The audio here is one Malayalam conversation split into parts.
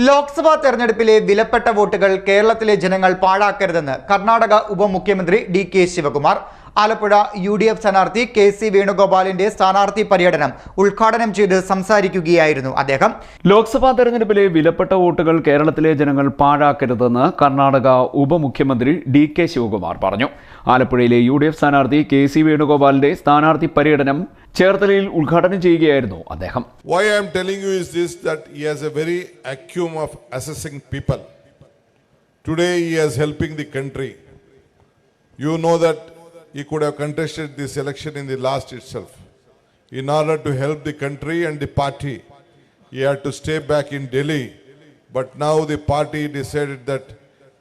ലോക്സഭാ തെരഞ്ഞെടുപ്പിലെ വിലപ്പെട്ട വോട്ടുകൾ കേരളത്തിലെ ജനങ്ങൾ പാഴാക്കരുതെന്ന് കർണാടക ഉപമുഖ്യമന്ത്രി D K Shivakumar Alappuzha U D F സ്ഥാനാർത്ഥി കെ സി വേണുഗോപാലിന്റെ സ്ഥാനാർത്ഥി പര്യടനം ഉദ്ഘാടനം ചെയ്ത് സംസാരിക്കുകയായിരുന്നു അദ്ദേഹം ലോക്സഭാ തെരഞ്ഞെടുപ്പിലെ വിലപ്പെട്ട വോട്ടുകൾ കേരളത്തിലെ ജനങ്ങൾ പാഴാക്കരുതെന്ന് കർണാടക ഉപമുഖ്യമന്ത്രി ഡി കെ ശിവകുമാർ പറഞ്ഞു ആലപ്പുഴയിലെ യു ഡി എഫ് സ്ഥാനാർത്ഥി കെ സി വേണുഗോപാലിന്റെ സ്ഥാനാർത്ഥി പര്യടനം ചേർത്തലയിൽ ഉദ്ഘാടനം ചെയ്യുകയായിരുന്നു അദ്ദേഹം Why I am telling you is this that he has a very acumen of assessing people. Today he is helping the country. You know that he could have contested this election in the last itself. In order to help the country and the party, he had to stay back in Delhi. But now the party decided that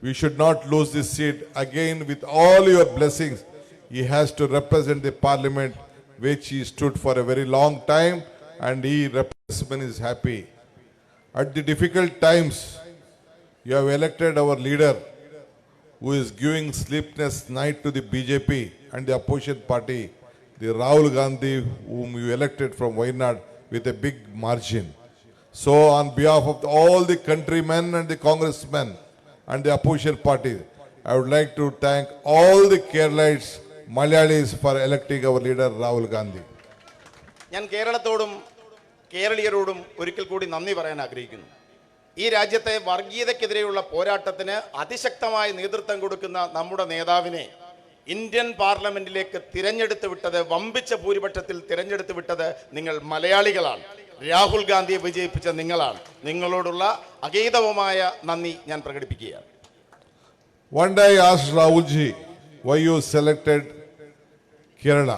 we should not lose this seat. Again, with all your blessings, he has to represent the parliament which he stood for a very long time and he represents is happy. At the difficult times, you have elected our leader who is giving sleepless night to the BJP and the opposition party, the Rahul Gandhi whom you elected from Wayanad with a big margin. So on behalf of all the countrymen and the congressmen and the opposition parties, I would like to thank all the Keralites, Malayalis for electing our leader Rahul Gandhi. ഞാൻ കേരളത്തോടും കേരളീയരോടും ഒരിക്കൽ കൂടി നന്ദി പറയാൻ ആഗ്രഹിക്കുന്നു ഈ രാജ്യത്തെ വർഗീയതയ്ക്കെതിരെയുള്ള പോരാട്ടത്തിന് അതിശക്തമായ നേതൃത്വം കൊടുക്കുന്ന നമ്മുടെ നേതാവിനെ ഇന്ത്യൻ പാർലമെന്റിലേക്ക് തിരഞ്ഞെടുത്ത് വിട്ടത് വമ്പിച്ച ഭൂരിപക്ഷത്തിൽ തിരഞ്ഞെടുത്ത് വിട്ടത് നിങ്ങൾ മലയാളികളാണ് രാഹുൽ ഗാന്ധിയെ വിജയിപ്പിച്ച നിങ്ങളാണ് നിങ്ങളോടുള്ള അഗീതവുമായ നന്ദി ഞാൻ പ്രകടിപ്പിക്കുകയാണ് One day I asked Rahulji, why you selected Kerala?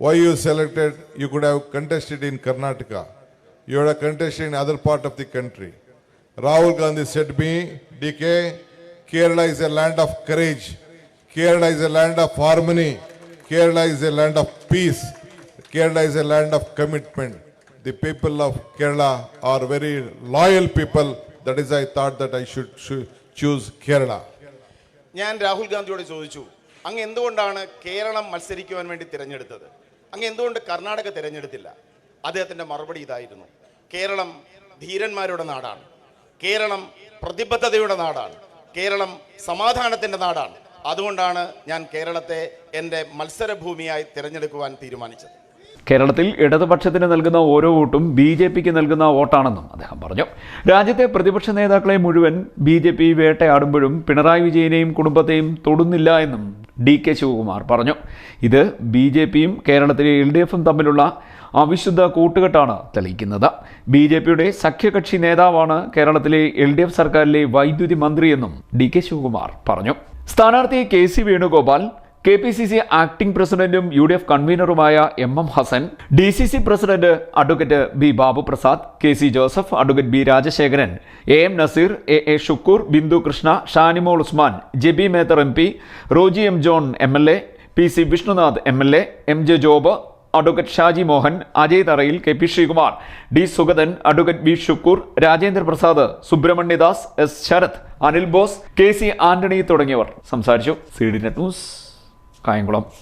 Why you selected, you could have contested in Karnataka. You had a contested in other part of the country. Rahul Gandhi said me, DK, Kerala is a land of courage. Kerala is a land of harmony. Kerala is a land of peace. Kerala is a land of commitment. The people of Kerala are very loyal people. That is, I thought that I should, should choose Kerala. ഞാൻ രാഹുൽ ഗാന്ധിയോട് ചോദിച്ചു അങ്ങ് എന്തുകൊണ്ടാണ് കേരളം മത്സരിക്കുവാൻ വേണ്ടി തിരഞ്ഞെടുത്തത് അങ്ങ് എന്തുകൊണ്ട് കർണാടക തിരഞ്ഞെടുത്തില്ല അദ്ദേഹത്തിന്റെ മറുപടി ഇതായിരുന്നു. കേരളം ധീരന്മാരുടെ നാടാണ്. കേരളം പ്രതിബദ്ധതയുടെ നാടാണ്. കേരളം സമാധാനത്തിന്റെ നാടാണ്. അതുകൊണ്ടാണ് ഞാൻ കേരളത്തെ എന്റെ മത്സരഭൂമിയായി തിരഞ്ഞെടുക്കുവാൻ തീരുമാനിച്ചത്. കേരളത്തിൽ ഇടതുപക്ഷത്തിന് നൽകുന്ന ഓരോ വോട്ടും ബി ജെ പിക്ക് നൽകുന്ന വോട്ടാണെന്നും അദ്ദേഹം പറഞ്ഞു. രാജ്യത്തെ പ്രതിപക്ഷ നേതാക്കളെ മുഴുവൻ ബി ജെ പി വേട്ടയാടുമ്പോഴും പിണറായി വിജയനെയും കുടുംബത്തെയും തൊടുന്നില്ല എന്നും ഡി കെ ശിവകുമാർ പറഞ്ഞു. ഇത് ബി ജെ പിയും കേരളത്തിലെ എൽ ഡി എഫും തമ്മിലുള്ള അവിശുദ്ധ കൂട്ടുകെട്ടാണ് തെളിയിക്കുന്നത്. ബി ജെ പിയുടെ സഖ്യകക്ഷി നേതാവാണ് കേരളത്തിലെ എൽ ഡി എഫ് സർക്കാരിലെ വൈദ്യുതി മന്ത്രിയെന്നും ഡി കെ ശിവകുമാർ പറഞ്ഞു. സ്ഥാനാർത്ഥി K C Venugopal K P C C acting പ്രസിഡന്റും U D F കൺവീനറുമായ M M Hassan D C C president advocate B Babu Prasad K C Joseph advocate B Rajasekharan A M Naseer A A Shukkur Bindu Krishna Shanimol Usman Jebi Mather M P Roji M John M L A P C Vishnunath M L A M J Job advocate Shaji Mohan Ajay Tharayil K P Sreekumar D Sugathan advocate B Shukkur Rajendra Prasad Subrahmanyadas S Sarath Anil Bose K C Antony തുടങ്ങിയവർ സംസാരിച്ചു. C D net news Kayamkulam.